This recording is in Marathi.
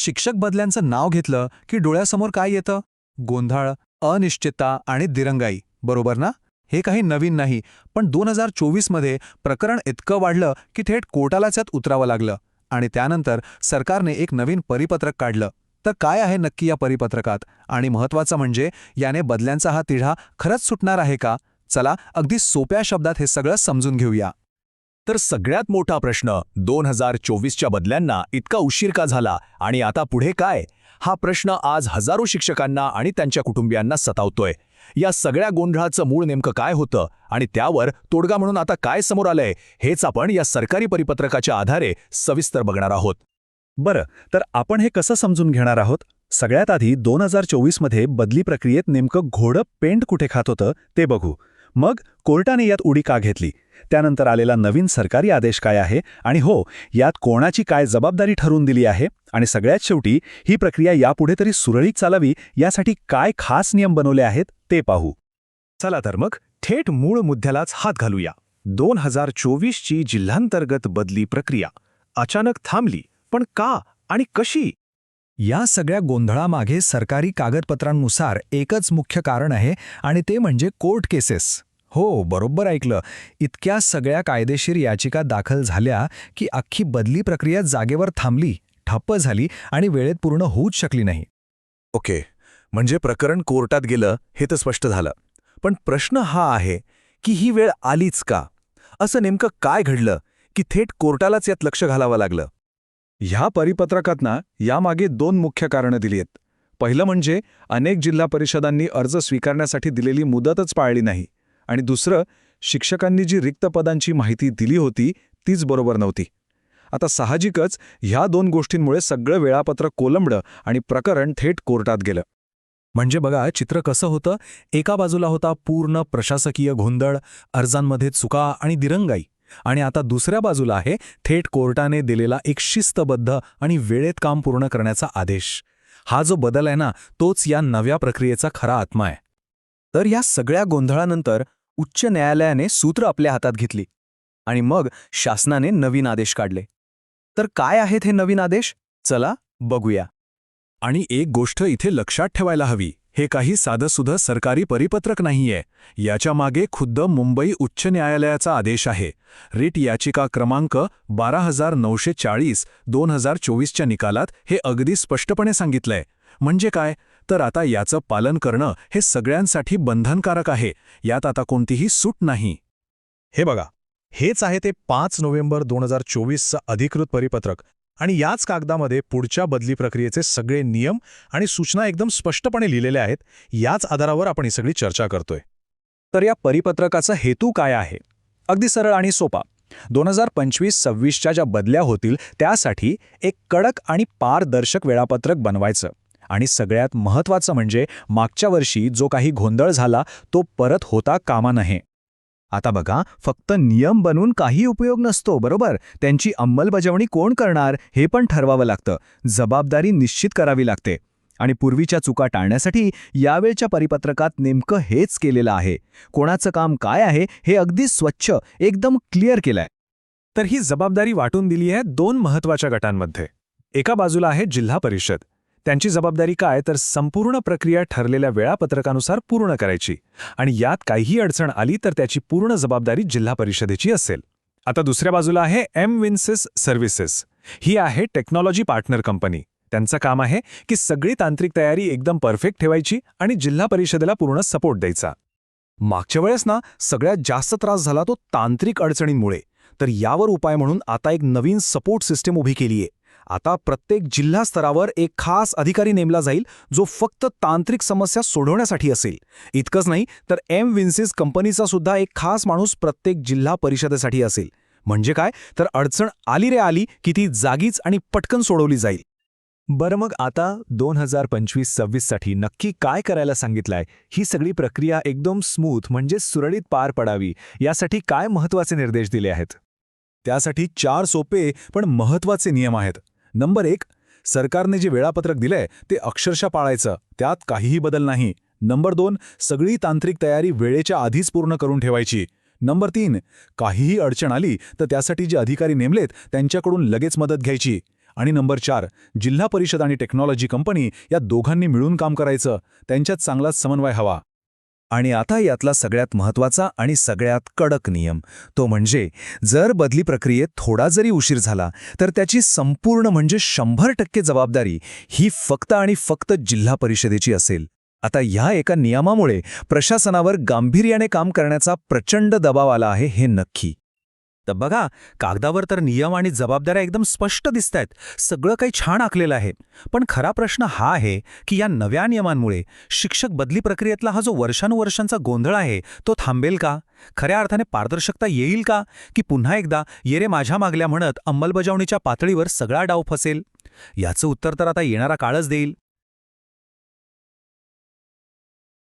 शिक्षक बदल्यांचं नाव घेतलं की डोळ्यासमोर काय येतं? गोंधळ अनिश्चितता आणि दिरंगाई. बरोबर ना? हे काही नवीन नाही पण दोन हजार चोवीसमध्ये प्रकरण इतकं वाढलं की थेट कोर्टालाच यात उतरावं लागलं आणि त्यानंतर सरकारने एक नवीन परिपत्रक काढलं. तर काय आहे नक्की या परिपत्रकात? आणि महत्त्वाचं म्हणजे याने बदल्यांचा हा तिढा खरंच सुटणार आहे का? चला अगदी सोप्या शब्दात हे सगळं समजून घेऊया. तर सगळ्यात मोठा प्रश्न दोन हजार चोवीसच्या बदल्यांना इतका उशीर का झाला आणि आता पुढे काय? हा प्रश्न आज हजारो शिक्षकांना आणि त्यांच्या कुटुंबियांना सतावतोय. या सगळ्या गोंधळाचं मूळ नेमकं काय होतं आणि त्यावर तोडगा म्हणून आता काय समोर आलंय हेच आपण या सरकारी परिपत्रकाच्या आधारे सविस्तर बघणार आहोत. बरं तर आपण हे कसं समजून घेणार आहोत? सगळ्यात आधी दोन हजार चोवीसमध्ये बदली प्रक्रियेत नेमकं घोडं पेंट कुठे खात होतं ते बघू. मग कोर्टाने यात उडी का घेतली? त्यानंतर आलेला नवीन सरकारी आदेश काय आहे? आणि हो यात कोणाची काय जबाबदारी ठरवून दिली आहे? आणि सगळ्यात शेवटी ही प्रक्रिया यापुढे तरी सुरळीत चालावी यासाठी काय खास नियम बनवले आहेत ते पाहू. चला तर मग थेट मूळ मुद्द्यालाच हात घालूया. दोन हजार चोवीसची जिल्हांतर्गत बदली प्रक्रिया अचानक थांबली पण का आणि कशी? या सगळ्या गोंधळामागे सरकारी कागदपत्रांनुसार एकच मुख्य कारण आहे आणि ते म्हणजे कोर्ट केसेस. हो बरोबर ऐकलं. इतक्या सगळ्या कायदेशीर याचिका दाखल झाल्या की अख्खी बदली प्रक्रिया जागेवर थांबली ठप्प झाली आणि वेळेत पूर्ण होऊच शकली नाही. ओके. म्हणजे प्रकरण कोर्टात गेलं हे तर स्पष्ट झालं. पण प्रश्न हा आहे की ही वेळ आलीच का? असं नेमकं काय घडलं? की थेट कोर्टालाच यात लक्ष घालावं लागलं? ह्या परिपत्रकातना यामागे दोन मुख्य कारणं दिली आहेत. पहिलं म्हणजे अनेक जिल्हा परिषदांनी अर्ज स्वीकारण्यासाठी दिलेली मुदतच पाळली नाही. आणि दुसरं शिक्षकांनी जी रिक्त पदांची माहिती दिली होती तीच बरोबर नव्हती. आता साहजिकच ह्या दोन गोष्टींमुळे सगळं वेळापत्रक कोलंबडं आणि प्रकरण थेट कोर्टात गेलं. म्हणजे बघा चित्र कसं होतं? एका बाजूला होता पूर्ण प्रशासकीय गोंधळ अर्जांमध्ये चुका आणि दिरंगाई. आणि आता दुसऱ्या बाजूला आहे थेट कोर्टाने दिलेला एक शिस्तबद्ध आणि वेळेत काम पूर्ण करण्याचा आदेश. हा जो बदल आहे ना तोच या नव्या प्रक्रियेचा खरा आत्मा आहे. तर या सगळ्या गोंधळानंतर उच्च न्यायालयाने सूत्र आपल्या हातात घेतली आणि मग शासनाने नवीन आदेश काढले. तर काय आहेत हे नवीन आदेश? चला बघूया. आणि एक गोष्ट इथे लक्षात ठेवायला हवी हे काही साधंसुधं सरकारी परिपत्रक नाहीये. याच्या मागे खुद्द मुंबई उच्च न्यायालयाचा आदेश आहे. रिट याचिका क्रमांक बारा हजार नऊशे चाळीस दोन हजार चोवीसच्या निकालात हे अगदी स्पष्टपणे सांगितलंय. म्हणजे काय? तर आता याचं पालन करणं हे सगळ्यांसाठी बंधनकारक आहे. यात आता कोणतीही सूट नाही. हे बघा हेच आहे ते पाच नोव्हेंबर दोन हजार चोवीसचं अधिकृत परिपत्रक आणि याच कागदामध्ये पुढच्या बदली प्रक्रियेचे सगळे नियम आणि सूचना एकदम स्पष्टपणे लिहिलेल्या आहेत. याच आधारावर आपण ही सगळी चर्चा करतोय. तर या परिपत्रकाचा हेतू काय आहे? अगदी सरळ आणि सोपा. दोन हजार पंचवीस सव्वीसच्या ज्या बदल्या होतील त्यासाठी एक कडक आणि पारदर्शक वेळापत्रक बनवायचं. आणि सगळ्यात महत्त्वाचं म्हणजे मागच्या वर्षी जो काही गोंधळ झाला तो परत होता कामा नये. आता बघा फक्त नियम बनून काही उपयोग नसतो बरोबर? त्यांची अंमलबजावणी कोण करणार हे पण ठरवावं लागतं. जबाबदारी निश्चित करावी लागते. आणि पूर्वीच्या चुका टाळण्यासाठी यावेळच्या परिपत्रकात नेमकं हेच केलेलं आहे. कोणाचं काम काय आहे हे अगदी स्वच्छ एकदम क्लिअर केलंय. तर ही जबाबदारी वाटून दिली आहे दोन महत्त्वाच्या गटांमध्ये. एका बाजूला आहे जिल्हा परिषद. त्यांची जबाबदारी काय? तर संपूर्ण प्रक्रिया ठरलेल्या वेळापत्रकानुसार पूर्ण करायची. आणि यात काहीही अडचण आली तर त्याची पूर्ण जबाबदारी जिल्हा परिषदेची असेल. आता दुसऱ्या बाजूला आहे एम विन्सेस सर्व्हिसेस. ही आहे टेक्नॉलॉजी पार्टनर कंपनी. त्यांचं काम आहे की सगळी तांत्रिक तयारी एकदम परफेक्ट ठेवायची आणि जिल्हा परिषदेला पूर्ण सपोर्ट द्यायचा. मागच्या वेळेस ना सगळ्यात जास्त त्रास झाला तो तांत्रिक अडचणींमुळे. तर यावर उपाय म्हणून आता एक नवीन सपोर्ट सिस्टीम उभी केलीये. आता प्रत्येक जिल्हा स्तरावर एक खास अधिकारी नेमला जाईल जो फक्त तांत्रिक समस्या सोडवण्यासाठी असेल. इतकंच नाही तर एम विन्सिस कंपनीचा सुद्धा एक खास माणूस प्रत्येक जिल्हा परिषदेसाठी असेल. म्हणजे काय? तर अडचण आली रे आली की ती जागीच आणि पटकन सोडवली जाईल. बरं मग आता दोन हजार पंचवीस सव्वीससाठी नक्की काय करायला सांगितलंय? ही सगळी प्रक्रिया एकदम स्मूथ म्हणजे सुरळीत पार पडावी यासाठी काय महत्त्वाचे निर्देश दिले आहेत? त्यासाठी चार सोपे पण महत्त्वाचे नियम आहेत. नंबर एक सरकारने जे वेळापत्रक दिलंय ते अक्षरशः पाळायचं. त्यात काहीही बदल नाही. नंबर दोन सगळी तांत्रिक तयारी वेळेच्या आधीच पूर्ण करून ठेवायची. नंबर तीन काहीही अडचण आली तर त्यासाठी जे अधिकारी नेमलेत त्यांच्याकडून लगेच मदत घ्यायची. आणि नंबर चार जिल्हा परिषद आणि टेक्नॉलॉजी कंपनी या दोघांनी मिळून काम करायचं. त्यांच्यात चांगलाच समन्वय हवा. आणि आता यातला सगळ्यात महत्त्वाचा आणि सगळ्यात कडक नियम तो म्हणजे जर बदली प्रक्रियेत थोडा जरी उशीर झाला तर त्याची संपूर्ण म्हणजे शंभर टक्के जबाबदारी ही फक्त आणि फक्त जिल्हा परिषदेची असेल. आता ह्या एका नियमामुळे प्रशासनावर गांभीर्याने काम करण्याचा प्रचंड दबाव आला आहे हे नक्की. तर बघा कागदावर तर नियम आणि जबाबदाऱ्या एकदम स्पष्ट दिसत आहेत सगळं काही छान आखलेलं आहे. पण खरा प्रश्न हा आहे की या नव्या नियमांमुळे शिक्षक बदली प्रक्रियेतला हा जो वर्षानुवर्षांचा गोंधळ आहे तो थांबेल का? खऱ्या अर्थाने पारदर्शकता येईल का? की पुन्हा एकदा येरे माझ्या मागल्या म्हणत अंमलबजावणीच्या पातळीवर सगळा डाव फसेल? याचं उत्तर तर आता येणारा काळच देईल.